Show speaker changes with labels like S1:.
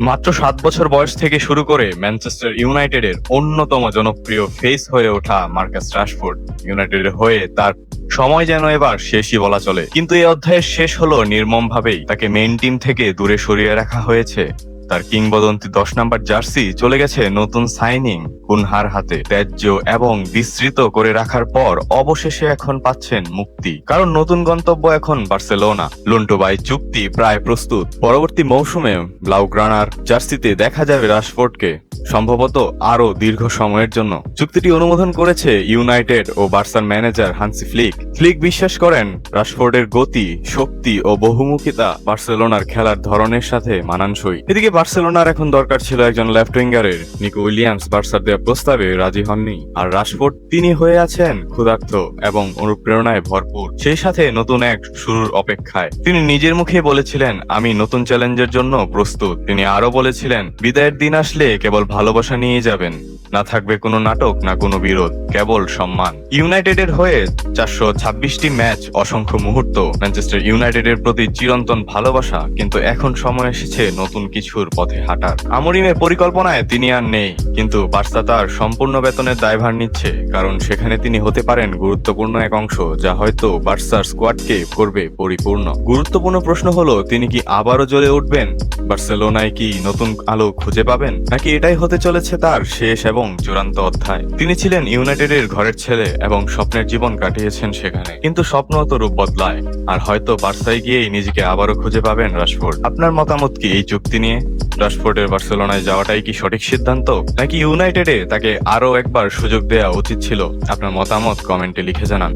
S1: মাত্র সাত বছর বয়স থেকে শুরু করে ম্যানচেস্টার ইউনাইটেডের অন্যতম জনপ্রিয় ফেস হয়ে ওঠা মার্কাস রাশফোর্ড। ইউনাইটেডের হয়ে তার সময় যেন এবার শেষই বলা চলে। কিন্তু এই অধ্যায়ের শেষ হলো নির্মম ভাবেই তাকে মেইন টিম থেকে দূরে সরিয়ে রাখা হয়েছে। তার কিংবদন্তি দশ নাম্বার জার্সি চলে গেছে নতুন সাইনিং কুনহার হাতে, ত্যায্য এবং বিস্তৃত করে রাখার পর অবশেষে এখন পাচ্ছেন মুক্তি। কারণ নতুন গন্তব্য এখন বার্সেলোনা। লুন্টোবাই চুক্তি প্রায় প্রস্তুত। পরবর্তী মৌসুমে ব্লাউগ্রানার জার্সিতে দেখা যাবে রাশফোর্ডকে, সম্ভবত আরও দীর্ঘ সময়ের জন্য। চুক্তিটি অনুমোদন করেছে ইউনাইটেড ও বার্সার ম্যানেজার হান্সি ফ্লিক। ফ্লিক বিশ্বাস করেন, রাশফোর্ডের গতি, শক্তি ও বহুমুখিতা বার্সেলোনার খেলার ধরনের সাথে মানানসই। এদিকে বার্সেলোনার এখন দরকার ছিল একজন লেফট উইঙ্গারের নিকো উইলিয়ামস বার্সার দেওয়া প্রস্তাবে রাজি হননি। আর রাশফোর্ড, তিনি হয়ে আছেন ক্ষুধার্ত এবং অনুপ্রেরণায় ভরপুর। সেই সাথে নতুন এক শুরুর অপেক্ষায়। তিনি নিজের মুখে বলেছিলেন, আমি নতুন চ্যালেঞ্জের জন্য প্রস্তুত। তিনি আরও বলেছিলেন, বিদায়ের দিন আসলে কেবল ভালোবাসা নিয়ে যাবেন। না থাকবে কোনো নাটক, না কোনো বিরোধ, কেবল সম্মান। ইউনাইটেডের হয়ে চারশো ছাব্বিশটি ম্যাচ, অসংখ্য মুহূর্ত, ম্যানচেস্টার ইউনাইটেডের প্রতি চিরন্তন ভালোবাসা, কিন্তু এখন সময় এসেছে নতুন কিছুর পথে হাঁটার। আমরিমের পরিকল্পনায় তিনি আর নেই, কিন্তু বার্সা তার সম্পূর্ণ বেতনের দায়ভার নিচ্ছে, কারণ সেখানে তিনি হতে পারেন গুরুত্বপূর্ণ এক অংশ, যা হয়তো বার্সার স্কোয়াডকে করবে পরিপূর্ণ। গুরুত্বপূর্ণ প্রশ্ন হলো, তিনি কি আবারও জ্বলে উঠবেন? বার্সেলোনায় কি নতুন আলো খুঁজে পাবেন? নাকি এটাই হতে চলেছে তার শেষ এবং চূড়ান্ত অধ্যায়। তিনি ছিলেন ইউনাইটেডের ঘরের ছেলে এবং স্বপ্নের জীবন কাটিয়েছেন সেখানে। কিন্তু স্বপ্ন তো রূপ বদলায়, আর হয়তো বার্সায় গিয়েই নিজেকে আবারও খুঁজে পাবেন রাশফোর্ড। আপনার মতামত কি এই চুক্তি নিয়ে? রাশফোর্ডের বার্সেলোনায় যাওয়াটাই কি সঠিক সিদ্ধান্ত? নাকি ইউনাইটেডে তাকে আরও একবার সুযোগ দেওয়া উচিত ছিল? আপনার মতামত কমেন্টে লিখে জানান।